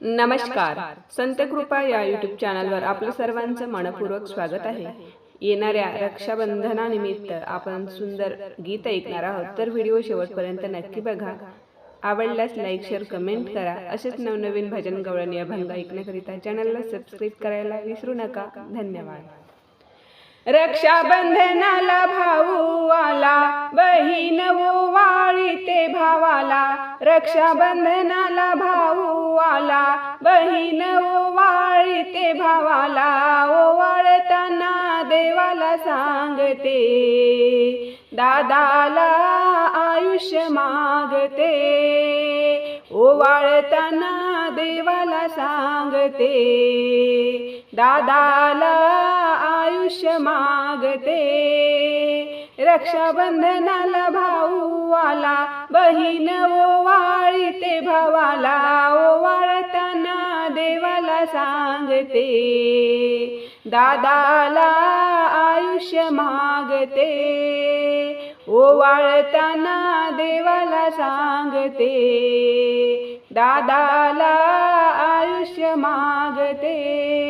नमस्कार. संत कृपा या युट्यूब चॅनलवर आपलं सर्वांचं मनपूर्वक स्वागत आहे. येणाऱ्या रक्षाबंधनानिमित्त आपण सुंदर गीत ऐकणार आहोत. तर व्हिडिओ शेवटपर्यंत नक्की बघा. आवडल्यास लाईक शेअर कमेंट करा. असेच नवनवीन भजन गवळण या भंग ऐकण्याकरिता चॅनलला सबस्क्राईब करायला विसरू नका. धन्यवाद. रक्षाबंधनाला भाऊ आला बहीण ओवाळी ते भावाला. रक्षाबंधनाला भाऊ आला बहीण ओवाळी ते भावाला. ओवाळताना देवाला सांगते दादाला आयुष्य मागते. ओवाळताना देवाला सांगते दादाला आयुष्य मागते. रक्षाबंधनाला भाऊ आला बहीण ओवाळीते भावाला ओवाळताना देवाला सांगते. दादाला आयुष्य मागते ओवाळताना देवाला सांगते. दादाला आयुष्य मागते.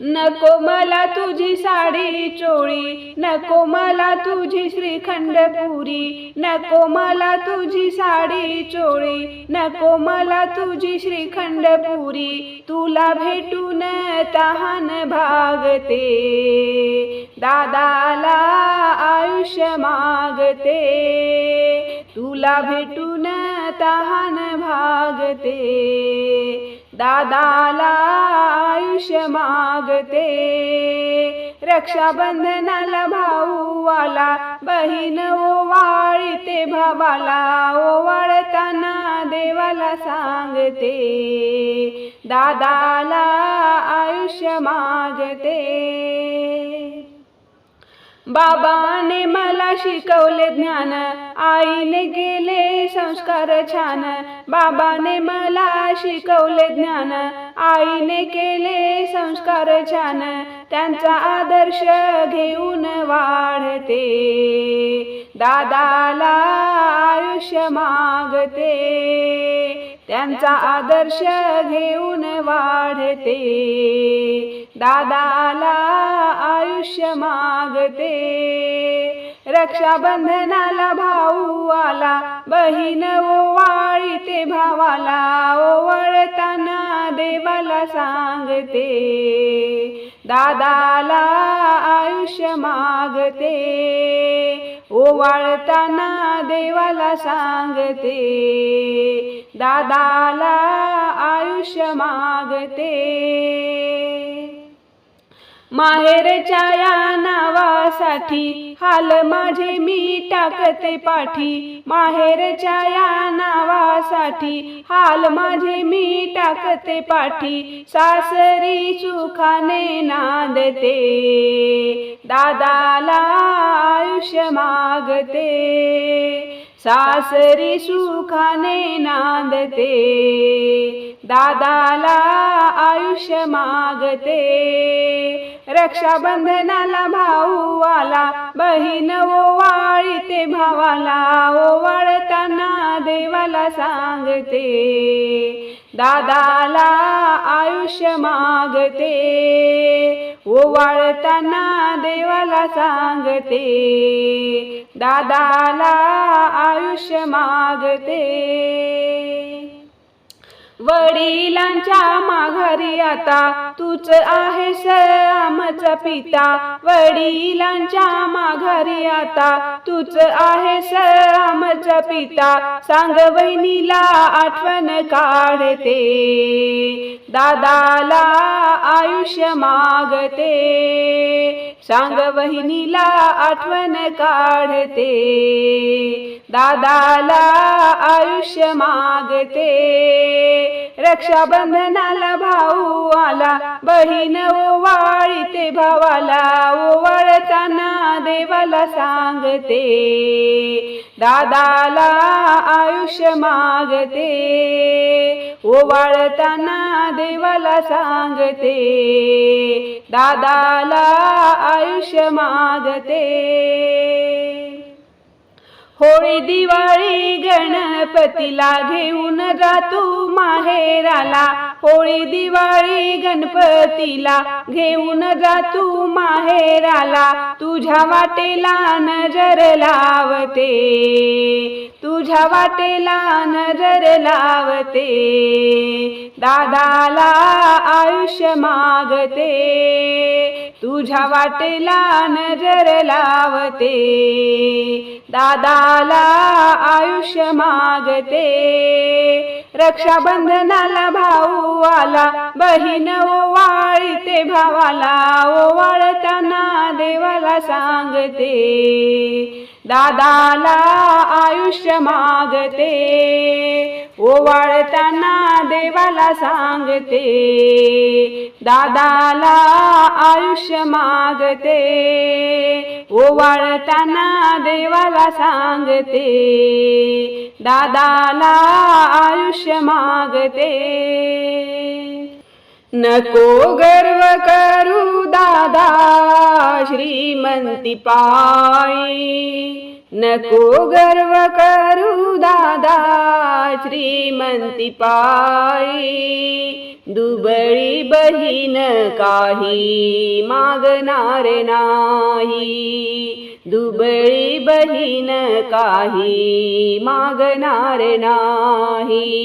नको मला तुझी साडी चोळी नको मला तुझी श्रीखंड पुरी नको मला तुझी साडी चोळी नको मला तुझी श्रीखंड पुरी तुला भेटून तहान भागते. दादाला आयुष्य मागते तुला भेटून तहान भागते. दादाला आयुष्य मागते रक्षाबंधनाला भाऊ आला बहीण ओवाळीते भावाला ओवाळताना देवाला सांगते. दादाला आयुष्य मागते बाबाने मला शिकवले ज्ञान आईने गेले संस्कार छान बाबाने मला शिकवले ज्ञान आईने केले संस्कार छान त्यांचा आदर्श घेऊन वाढते. दादाला आयुष्य मागते त्यांचा आदर्श घेऊन वाढते. दादाला आयुष्य मागते रक्षाबंधनाला भाऊ आला बहीण ओवाळी ते भावाला ओवळताना देवाला सांगते. दादाला आयुष्य मागते ओवाळताना देवाला सांगते. दादाला आयुष्य मागते. माहेरच्या या नावासाठी हाल माझे मी टाकते पाठी. माहेरच्या या नावासाठी हाल माझे मी टाकते पाठी. सासरी सुखाने नांदते दादाला आयुष्य मागते. सासरी सुखाने नांदते दादाला आयुष्य मागते. रक्षाबंधनाला भाऊ आला बहीण ओवाळी ते भावाला ओवाळताना देवाला सांगते दादाला आयुष्य मागते ओवाळताना देवाला सांगते दादाला आयुष्य मागते. वडिलांच्या माघारी आता तूच आहेस आमचा पिता. वडिलांच्या माघारी आता तूच आहेस आमचा पिता. सांग वहिनीला आठवण काढते. दादाला आयुष्य मागते. सांग वहिनीला आठवण काढते. दादाला आयुष्य मागते. रक्षाबंधनाला भाऊ आला. बहीण ओवाळी ते भावाला ओवाळताना देवाला सांगते. दादाला आयुष्य मागते. ओवाळताना देवाला सांगते. दादाला आयुष्य मागते. होळी दिवाळी गणपतीला घेऊन जातो माहेराला. होळी दिवाळी गणपतीला घेऊन जातो माहेराला. तुझ्या वाटेला नजर लावते तुझ्या वाटेला नजर लावते. दादाला आयुष्य मागते. तुझ्या वाटेला नजर लावते. दादाला आयुष्य मागते. रक्षाबंधनाला भाऊ आला बहीण ओवाळते भावाला ओवाळताना देवाला सांगते. दादाला आयुष्य मागते. ओवाळताना देवाला सांगते दादाला आयुष्य मागते. ओवाळताना देवाला सांगते दादाला आयुष्य मागते. नको गर्व करू दादा श्रीमंती पायी. नको गर्व करू दादा श्रीमंती पायी. दुबळी बहीण काही मागणार नाही. दुबळी बहीण काही मागणार नाही.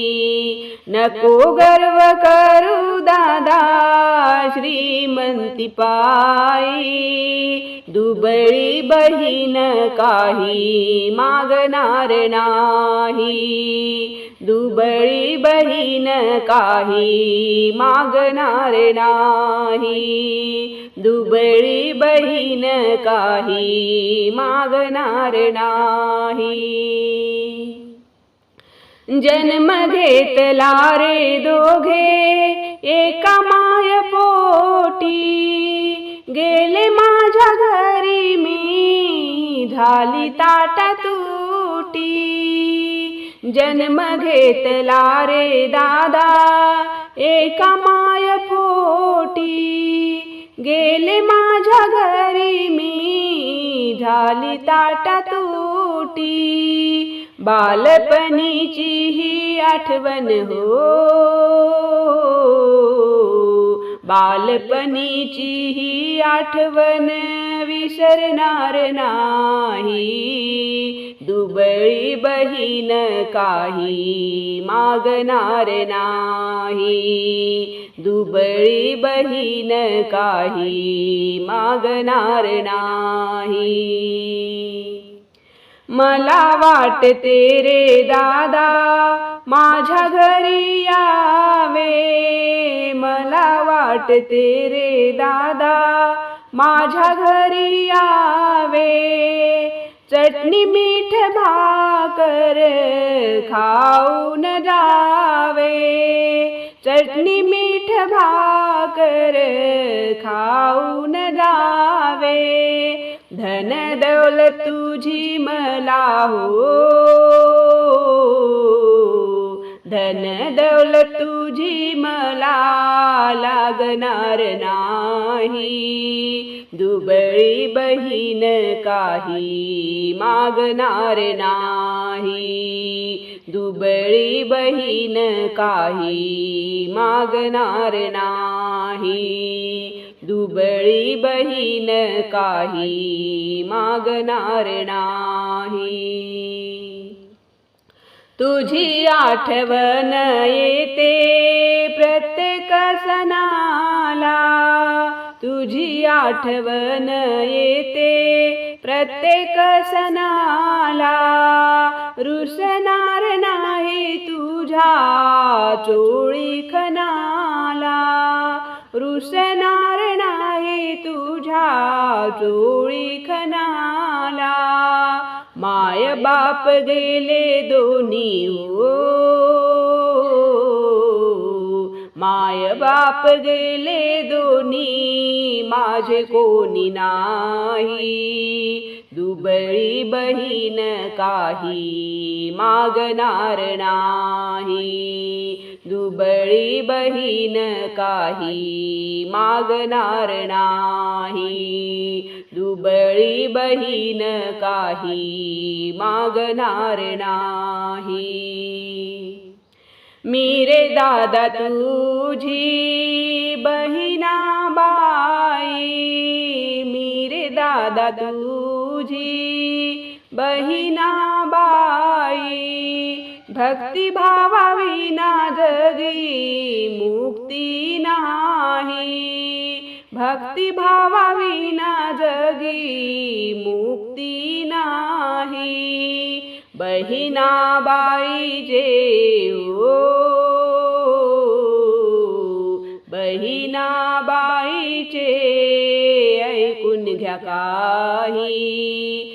नको गर्व करू दादा श्रीमंती पायी. दुबळी बहीण काही मागणार नाही. दुबळी बहीण काही मागणार नाही. दुबळी बहीण काही मागणार नाही. जन्म घेतला रे दोघे एका माय पोटी गेले माझ्या घरी मी झाली ताटा तुटी जन्म घेतला रे दादा एका माय पोटी गेले माझ्या घरी मी झाली ताटा तुटी बालपणीची ही आठवण हो. बालपणीची ही आठवण विसरणार नाही. दुबळी बहीण काही मागणार नाही. दुबळी बहीण काही मागणार नाही. मला वाटते रे दादा माझ्या घरी यावे. मला वाटते रे दादा माझ्या घरी यावे. चटणी मीठ भाकर खाऊन जावे. चटणी मीठ भाकर खाऊन जावे. धन दौलत तुझी मला हो। धन दौलत तुझी मला लागणार नाही। दुबळी बहीण काही मागणार नाही। दुबळी बहीण काही मागणार नाही। दुबळी बहीण काही मागणार नाही. तुझी आठवण येते प्रत्येक सणाला. तुझी आठवण येते प्रत्येक सणाला. रुसणार नाही तुझ्या चोळी खनाला रुसणार नाही तुझ्या चोळी खनाला माय बाप गेले दोन्ही हो. माय बाप गेले दोन्ही माझे कोणी नाही. दुबळी बहीण काही मागणार नाही. दुबळी बहीण काही मागणार नाही. दुबळी बहीण काही मागणार नाही. मी रे दादा तुझी बहिणा बाई मी रे दादा तुझी बहिणा बाई भक्तिभावाविना जगी मुक्ती नाही. भक्तिभावाविना जगी मुक्ती नाही. बहिणा बाईजे ओ हो. बहिणा बाईचे ऐकून घ्या काही.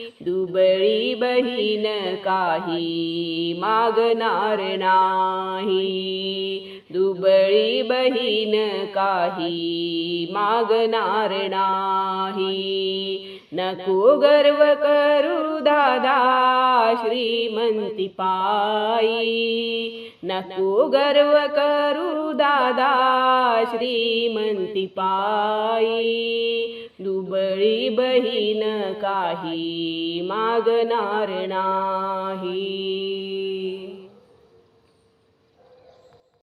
दुबळी बहीण काही मागणार नाही. दुबळी बहीण काही मागणार नाही. नको गर्व करू दादा श्रीमंती पायी. नको गर्व करू दादा श्रीमंती पायी. दुबळी बहीण काही मागणार नाही.